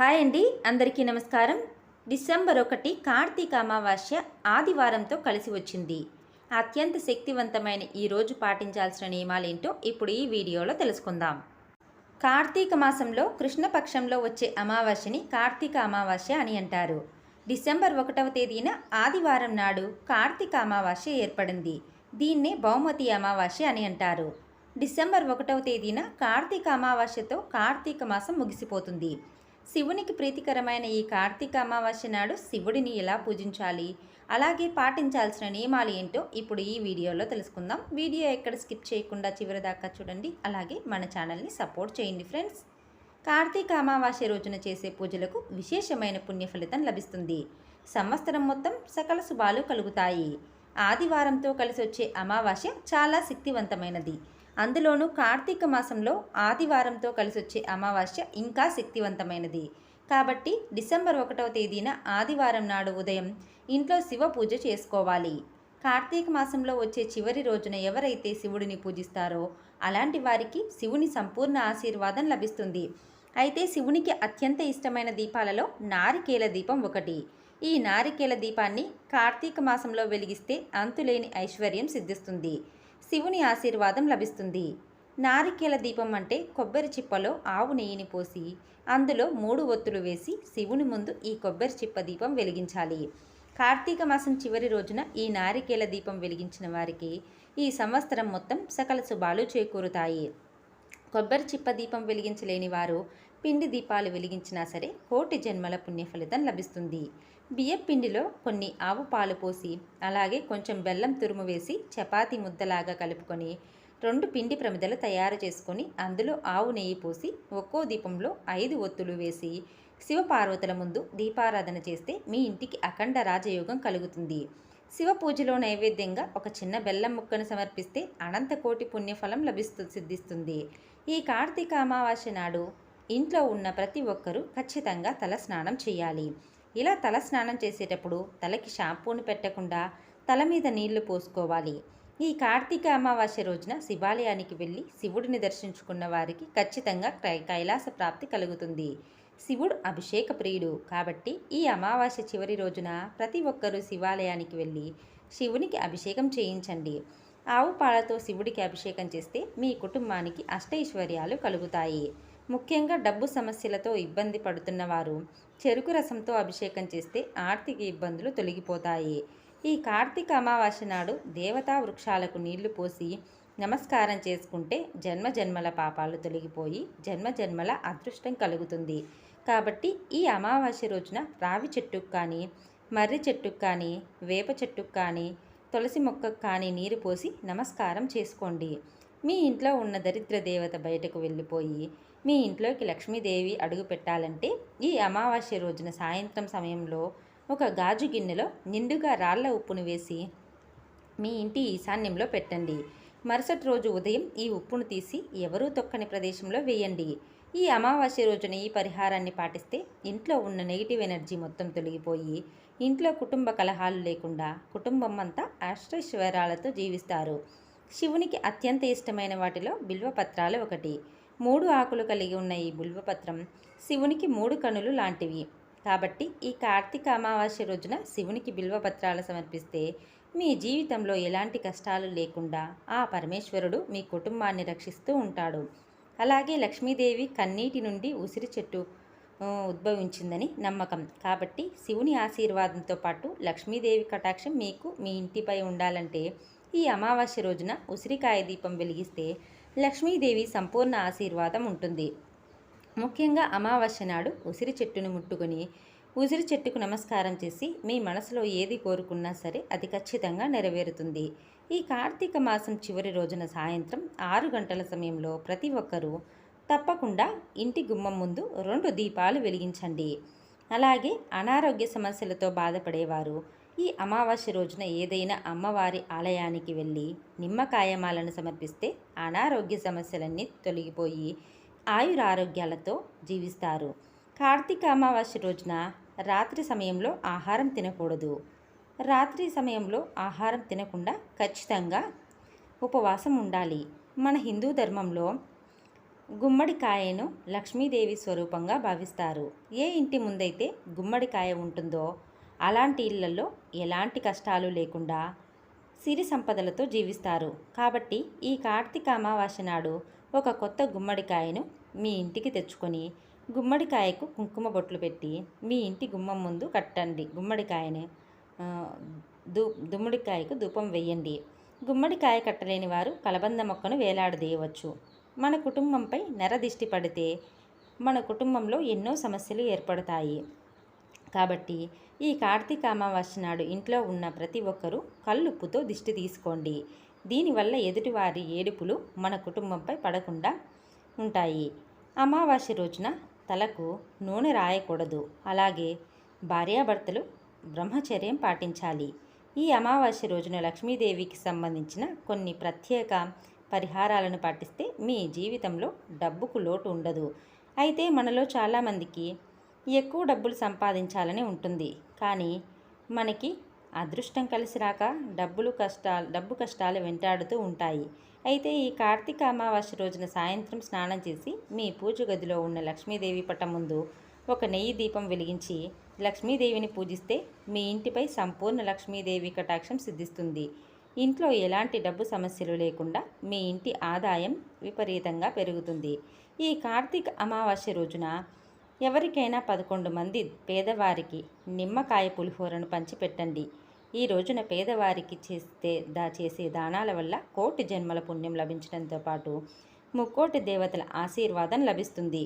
Hi అండి అందరికీ నమస్కారం. డిసెంబర్ ఒకటి కార్తీక అమావాస్య ఆదివారంతో కలిసి వచ్చింది. అత్యంత శక్తివంతమైన ఈ రోజు పాటించాల్సిన నియమాలేంటో ఇప్పుడు ఈ వీడియోలో తెలుసుకుందాం. కార్తీక మాసంలో కృష్ణపక్షంలో వచ్చే అమావాస్యని కార్తీక అమావాస్య అని అంటారు. డిసెంబర్ ఒకటవ తేదీన ఆదివారం నాడు కార్తీక అమావాస్య ఏర్పడింది. దీన్నే బహుమతి అమావాస్య అని అంటారు. డిసెంబర్ ఒకటవ తేదీన కార్తీక అమావాస్యతో కార్తీక మాసం ముగిసిపోతుంది. శివునికి ప్రీతికరమైన ఈ కార్తీక అమావాస్య నాడు శివుడిని ఎలా పూజించాలి? అలాగే పాటించాల్సిన నియమాలు ఏంటో ఇప్పుడు ఈ వీడియోలో తెలుసుకుందాం. వీడియో ఎక్కడ స్కిప్ చేయకుండా చివరి దాకా చూడండి. అలాగే మన ఛానల్ని సపోర్ట్ చేయండి ఫ్రెండ్స్. కార్తీక అమావాస్య రోజున చేసే పూజలకు విశేషమైన పుణ్య ఫలితం లభిస్తుంది. సంవత్సరం మొత్తం సకల శుభాలు కలుగుతాయి. ఆదివారంతో కలిసి వచ్చే అమావాస్య చాలా శక్తివంతమైనది. అందులోనూ కార్తీక మాసంలో ఆదివారంతో కలిసి వచ్చే అమావాస్య ఇంకా శక్తివంతమైనది. కాబట్టి డిసెంబర్ ఒకటవ తేదీన ఆదివారం నాడు ఉదయం ఇంట్లో శివ పూజ చేసుకోవాలి. కార్తీక మాసంలో వచ్చే చివరి రోజున ఎవరైతే శివుడిని పూజిస్తారో అలాంటి వారికి శివుని సంపూర్ణ ఆశీర్వాదం లభిస్తుంది. అయితే శివునికి అత్యంత ఇష్టమైన దీపాలలో నారికేల దీపం ఒకటి. ఈ నారికేల దీపాన్ని కార్తీక మాసంలో వెలిగిస్తే అంతులేని ఐశ్వర్యం సిద్ధిస్తుంది. శివుని ఆశీర్వాదం లభిస్తుంది. నారికేల దీపం అంటే కొబ్బరి చిప్పలో ఆవు నెయ్యిని పోసి అందులో మూడు ఒత్తులు వేసి శివుని ముందు ఈ కొబ్బరి చిప్ప దీపం వెలిగించాలి. కార్తీక మాసం చివరి రోజున ఈ నారికేల దీపం వెలిగించిన వారికి ఈ సంవత్సరం మొత్తం సకల శుభాలు చేకూరుతాయి. కొబ్బరి చిప్ప దీపం వెలిగించలేని వారు పిండి దీపాలు వెలిగించినా సరే కోటి జన్మల పుణ్య ఫలితం లభిస్తుంది. బియ్యం పిండిలో కొన్ని ఆవు పాలు పోసి అలాగే కొంచెం బెల్లం తురుము వేసి చపాతి ముద్దలాగా కలుపుకొని రెండు పిండి ప్రమిదలు తయారు చేసుకొని అందులో ఆవు నెయ్యి పోసి ఒక్కో దీపంలో ఐదు ఒత్తులు వేసి శివపార్వతుల ముందు దీపారాధన చేస్తే మీ ఇంటికి అఖండ రాజయోగం కలుగుతుంది. శివ పూజలో నైవేద్యంగా ఒక చిన్న బెల్లం ముక్కను సమర్పిస్తే అనంతకోటి పుణ్యఫలం లభిస్తూ సిద్ధిస్తుంది. ఈ కార్తీక అమావాస్య నాడు ఇంట్లో ఉన్న ప్రతి ఒక్కరూ ఖచ్చితంగా తల స్నానం చేయాలి. ఇలా తల స్నానం చేసేటప్పుడు తలకి షాంపూను పెట్టకుండా తల మీద నీళ్ళు పోసుకోవాలి. ఈ కార్తీక అమావాస్య రోజున శివాలయానికి వెళ్ళి శివుడిని దర్శించుకున్న వారికి ఖచ్చితంగా కైలాస ప్రాప్తి కలుగుతుంది. శివుడు అభిషేక ప్రియుడు కాబట్టి ఈ అమావాస్య చివరి రోజున ప్రతి ఒక్కరూ శివాలయానికి వెళ్ళి శివునికి అభిషేకం చేయించండి. ఆవు పాలతో శివుడికి అభిషేకం చేస్తే మీ కుటుంబానికి అష్టైశ్వర్యాలు కలుగుతాయి. ముఖ్యంగా డబ్బు సమస్యలతో ఇబ్బంది పడుతున్న వారు చెరుకు రసంతో అభిషేకం చేస్తే ఆర్థిక ఇబ్బందులు తొలగిపోతాయి. ఈ కార్తీక అమావాస్య నాడు దేవతా వృక్షాలకు నీళ్ళు పోసి నమస్కారం చేసుకుంటే జన్మ జన్మల పాపాలు తొలగిపోయి జన్మ జన్మల అదృష్టం కలుగుతుంది. కాబట్టి ఈ అమావాస్య రోజున రావి చెట్టుకు కానీ మర్రి చెట్టుకు కానీ వేప చెట్టుకు కానీ తులసి మొక్కకు కానీ నీరు పోసి నమస్కారం చేసుకోండి. మీ ఇంట్లో ఉన్న దరిద్ర దేవత బయటకు వెళ్ళిపోయి మీ ఇంట్లోకి లక్ష్మీదేవి అడుగు పెట్టాలంటే ఈ అమావాస్య రోజున సాయంత్రం సమయంలో ఒక గాజు గిన్నెలో నిండుగా రాళ్ళ ఉప్పును వేసి మీ ఇంటి ఈశాన్యంలో పెట్టండి. మరుసటి రోజు ఉదయం ఈ ఉప్పును తీసి ఎవరూ తొక్కని ప్రదేశంలో వేయండి. ఈ అమావాస్య రోజున ఈ పరిహారాన్ని పాటిస్తే ఇంట్లో ఉన్న నెగిటివ్ ఎనర్జీ మొత్తం తొలగిపోయి ఇంట్లో కుటుంబ కలహాలు లేకుండా కుటుంబం అంతా అష్టైశ్వర్యాలతో జీవిస్తారు. శివునికి అత్యంత ఇష్టమైన వాటిలో బిల్వపత్రాలు ఒకటి. మూడు ఆకులు కలిగి ఉన్న ఈ బిల్వపత్రం శివునికి మూడు కనులు లాంటివి. కాబట్టి ఈ కార్తీక అమావాస్య రోజున శివునికి బిల్వపత్రాలు సమర్పిస్తే మీ జీవితంలో ఎలాంటి కష్టాలు లేకుండా ఆ పరమేశ్వరుడు మీ కుటుంబాన్ని రక్షిస్తూ ఉంటాడు. అలాగే లక్ష్మీదేవి కన్నీటి నుండి ఉసిరి చెట్టు ఉద్భవించిందని నమ్మకం. కాబట్టి శివుని ఆశీర్వాదంతో పాటు లక్ష్మీదేవి కటాక్షం మీకు మీ ఇంటిపై ఉండాలంటే ఈ అమావాస్య రోజున ఉసిరికాయ దీపం వెలిగిస్తే లక్ష్మీదేవి సంపూర్ణ ఆశీర్వాదం ఉంటుంది. ముఖ్యంగా అమావాస్య నాడు ఉసిరి చెట్టును ముట్టుకొని ఉసిరి చెట్టుకు నమస్కారం చేసి మీ మనసులో ఏది కోరుకున్నా సరే అది ఖచ్చితంగా నెరవేరుతుంది. ఈ కార్తీక మాసం చివరి రోజున సాయంత్రం ఆరు గంటల సమయంలో ప్రతి ఒక్కరూ తప్పకుండా ఇంటి గుమ్మం ముందు రెండు దీపాలు వెలిగించండి. అలాగే అనారోగ్య సమస్యలతో బాధపడేవారు ఈ అమావాస్య రోజున ఏదైనా అమ్మవారి ఆలయానికి వెళ్ళి నిమ్మకాయమాలను సమర్పిస్తే అనారోగ్య సమస్యలన్నీ తొలగిపోయి ఆయురారోగ్యాలతో జీవిస్తారు. కార్తీక అమావాస్య రోజున రాత్రి సమయంలో ఆహారం తినకూడదు. రాత్రి సమయంలో ఆహారం తినకుండా ఖచ్చితంగా ఉపవాసం ఉండాలి. మన హిందూ ధర్మంలో గుమ్మడికాయను లక్ష్మీదేవి స్వరూపంగా భావిస్తారు. ఏ ఇంటి ముందైతే గుమ్మడికాయ ఉంటుందో అలాంటి ఇళ్ళలో ఎలాంటి కష్టాలు లేకుండా సిరి సంపదలతో జీవిస్తారు. కాబట్టి ఈ కార్తీక అమావాస్య నాడు ఒక కొత్త గుమ్మడికాయను మీ ఇంటికి తెచ్చుకొని గుమ్మడికాయకు కుంకుమ బొట్లు పెట్టి మీ ఇంటి గుమ్మం ముందు కట్టండి. గుమ్మడికాయని దూ దు గుమ్మడికాయకు ధూపం వేయండి. గుమ్మడికాయ కట్టలేని వారు కలబంద మొక్కను వేలాడదీయవచ్చు మన కుటుంబంపై నెరదిష్టి పడితే మన కుటుంబంలో ఎన్నో సమస్యలు ఏర్పడతాయి. కాబట్టి ఈ కార్తీక అమావాస్య నాడు ఇంట్లో ఉన్న ప్రతి ఒక్కరూ కళ్ళుప్పుతో దిష్టి తీసుకోండి. దీనివల్ల ఎదుటివారి ఏడుపులు మన కుటుంబంపై పడకుండా ఉంటాయి. అమావాస్య రోజున తలకు నూనె రాయకూడదు. అలాగే భార్యాభర్తలు బ్రహ్మచర్యం పాటించాలి. ఈ అమావాస్య రోజున లక్ష్మీదేవికి సంబంధించిన కొన్ని ప్రత్యేక పరిహారాలను పాటిస్తే మీ జీవితంలో డబ్బుకు లోటు ఉండదు. అయితే మనలో చాలామందికి ఎక్కువ డబ్బులు సంపాదించాలని ఉంటుంది. కానీ మనకి అదృష్టం కలిసి రాక డబ్బులు కష్టాలు డబ్బు కష్టాలు వెంటాడుతూ ఉంటాయి. అయితే ఈ కార్తీక అమావాస్య రోజున సాయంత్రం స్నానం చేసి మీ పూజ గదిలో ఉన్న లక్ష్మీదేవి పటం ముందు ఒక నెయ్యి దీపం వెలిగించి లక్ష్మీదేవిని పూజిస్తే మీ ఇంటిపై సంపూర్ణ లక్ష్మీదేవి కటాక్షం సిద్ధిస్తుంది. ఇంట్లో ఎలాంటి డబ్బు సమస్యలు లేకుండా మీ ఇంటి ఆదాయం విపరీతంగా పెరుగుతుంది. ఈ కార్తీక అమావాస్య రోజున ఎవరికైనా పదకొండు మంది పేదవారికి నిమ్మకాయ పులిహోరను పంచిపెట్టండి. ఈ రోజున పేదవారికి చేస్తే దా చేసే దానాల వల్ల కోటి జన్మల పుణ్యం లభించడంతో పాటు ముక్కోటి దేవతల ఆశీర్వాదం లభిస్తుంది.